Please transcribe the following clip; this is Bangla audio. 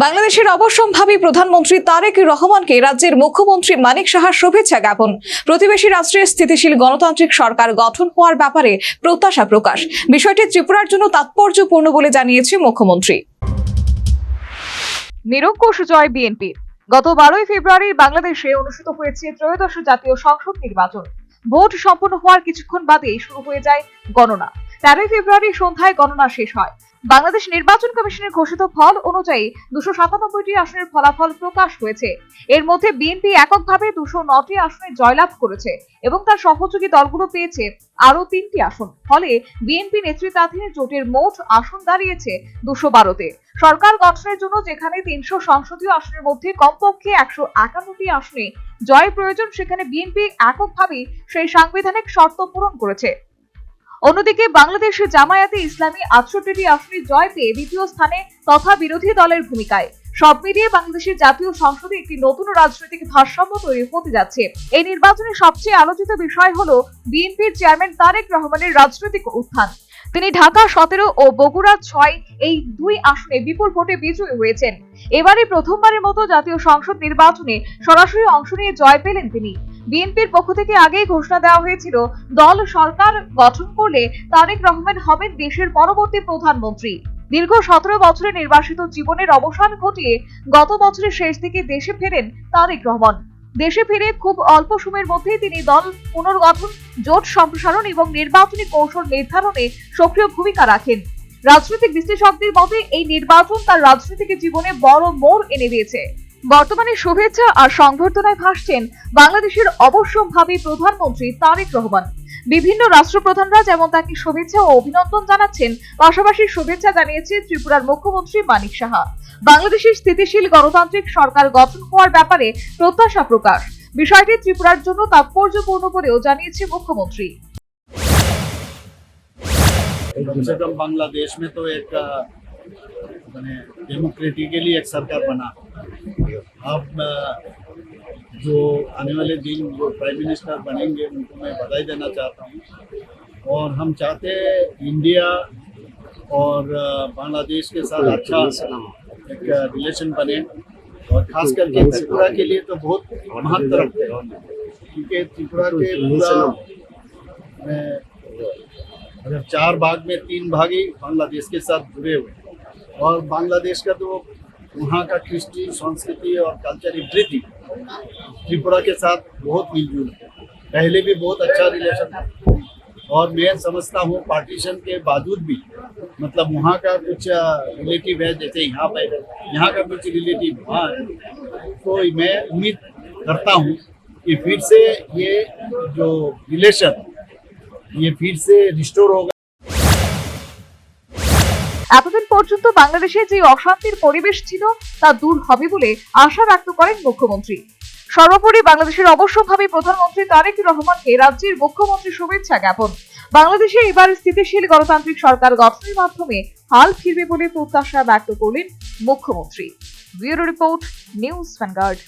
বাংলাদেশের অবশ্যম্ভাবী প্রধানমন্ত্রী তারেক রহমানকে রাজ্যের মুখ্যমন্ত্রী মানিক সাহার শুভেচ্ছা জ্ঞাপন। প্রতিবেশী রাষ্ট্রের স্থিতিশীল গণতান্ত্রিক সরকার গঠন হওয়ার ব্যাপারে প্রত্যাশা প্রকাশ। বিষয়টি ত্রিপুরার জন্য তাৎপর্যপূর্ণ বলে জানিয়েছে মুখ্যমন্ত্রী। নিরঙ্কুশ জয় বিএনপি। গত বারোই ফেব্রুয়ারি বাংলাদেশে অনুষ্ঠিত হয়েছে ত্রয়োদশ জাতীয় সংসদ নির্বাচন। ভোট সম্পন্ন হওয়ার কিছুক্ষণ বাদেই শুরু হয়ে যায় গণনা। তেরোই ফেব্রুয়ারি সন্ধ্যায় গণনা শেষ হয়। বাংলাদেশ নির্বাচন কমিশনের ঘোষিত ফল অনুযায়ী দুশো সাতানব্বইটি আসনের ফলাফল প্রকাশ হয়েছে। এর মধ্যে বিএনপি এককভাবে দুশো নটি আসনে জয়লাভ করেছে এবং তার সহযোগী দলগুলো পেয়েছে আরও তিনটি আসন। ফলে বিএনপি নেতৃত্বাধীন জোটের মোট আসন দাঁড়িয়েছে দুশো বারোতে। সরকার গঠনের জন্য যেখানে তিনশো সংসদীয় আসনের মধ্যে কমপক্ষে একশো একান্নটি আসনে জয় প্রয়োজন, সেখানে বিএনপি এককভাবেই সেই সাংবিধানিক শর্ত পূরণ করেছে। অন্যদিকে বাংলাদেশ জামায়াতে ইসলামী আটষট্টিটি আসনে জয় পেয়ে দ্বিতীয় স্থানে তথা বিরোধী দলের ভূমিকায়। সব মিলিয়ে বাংলাদেশের জাতীয় সংসদে একটি নতুন রাজনৈতিক ভারসাম্য তৈরি হতে যাচ্ছে। এই নির্বাচনে সবচেয়ে আলোচিত বিষয় হল বিএনপির চেয়ারম্যান তারেক রহমানের রাজনৈতিক উত্থান। তিনি ঢাকা সতেরো ও বগুড়া ছয় এই দুই আসনে বিপুল ভোটে বিজয়ী হয়েছেন। এবারে প্রথমবারের মতো জাতীয় সংসদ নির্বাচনে সরাসরি অংশ নিয়ে জয় পেলেন তিনি। বিএনপির পক্ষ থেকে আগেই ঘোষণা দেওয়া হয়েছিল, দল সরকার গঠন করলে তারেক রহমান হবেন দেশের পরবর্তী প্রধানমন্ত্রী। দীর্ঘ সতেরো বছরের নির্বাসিত জীবনের অবসান ঘটিয়ে গত বছরের শেষ দিকে দেশে ফেরেন তারেক রহমান। দেশে ফিরে খুব অল্প সময়ের মধ্যেই তিনি দল পুনর্গঠন, জোট সম্প্রসারণ এবং নির্বাচনী কৌশল নির্ধারণে সক্রিয় ভূমিকা রাখেন। রাজনৈতিক বিশ্লেষকদের মতে, এই নির্বাচন তার রাজনৈতিক জীবনে বড় মোড় এনে দিয়েছে। বর্তমানে শুভেচ্ছা আর সংবর্ধনায় ভাসছেন বাংলাদেশের অবশ্যম্ভাবী প্রধানমন্ত্রী তারেক রহমান বিভিন্ন রাষ্ট্রপ্রধানরা যেমন তাকে শুভেচ্ছা ও অভিনন্দন জানাচ্ছেন পাশাপাশি শুভেচ্ছা জানিয়েছে ত্রিপুরার মুখ্যমন্ত্রী মানিক সাহা বাংলাদেশের স্থিতিশীল গণতান্ত্রিক সরকার গঠন হওয়ার ব্যাপারে প্রত্যাশা প্রকাশ বিষয়টি ত্রিপুরার জন্য তাৎপর্যপূর্ণ বলেও জানিয়েছে মুখ্যমন্ত্রী कम से कम बांग्लादेश में तो एक अ, मैंने डेमोक्रेटिकली एक सरकार बना। अब जो आने वाले दिन जो प्राइम मिनिस्टर बनेंगे, उनको मैं बधाई देना चाहता हूँ। और हम चाहते हैं इंडिया और बांग्लादेश के साथ अच्छा एक रिलेशन बने। और खास करके त्रिपुरा के लिए तो बहुत महत्व रखते हैं। क्योंकि त्रिपुरा के पूरा अगर चार भाग में तीन भाग ही बांग्लादेश के साथ जुड़े हुए हैं। और बांग्लादेश का तो वहाँ का कृष्टि, संस्कृति और कल्चर एवरीथिंग त्रिपुरा के साथ बहुत मिलजुल है। पहले भी बहुत अच्छा रिलेशन था। और मैं समझता हूँ पार्टीशन के बावजूद भी मतलब वहाँ का कुछ रिलेटिव है, जैसे यहाँ पर यहाँ का कुछ रिलेटिव वहाँ है। तो मैं उम्मीद करता हूँ कि फिर से ये जो रिलेशन ये फिर से रिस्टोर होगा। পর্যন্ত বাংলাদেশে যে অশান্তির পরিবেশ ছিল তা দূর হবে বলে আশা ব্যক্ত করেন মুখ্যমন্ত্রী। সর্বোপরি বাংলাদেশের অবশ্যভাবে প্রধানমন্ত্রী তারেক রহমানকে রাজ্যের মুখ্যমন্ত্রী শুভেচ্ছা জ্ঞাপন। বাংলাদেশে এবার স্থিতিশীল গণতান্ত্রিক সরকার গঠনের মাধ্যমে হাল ফিরবে বলে প্রত্যাশা ব্যক্ত করলেন মুখ্যমন্ত্রী। Bureau report, news Vanguard.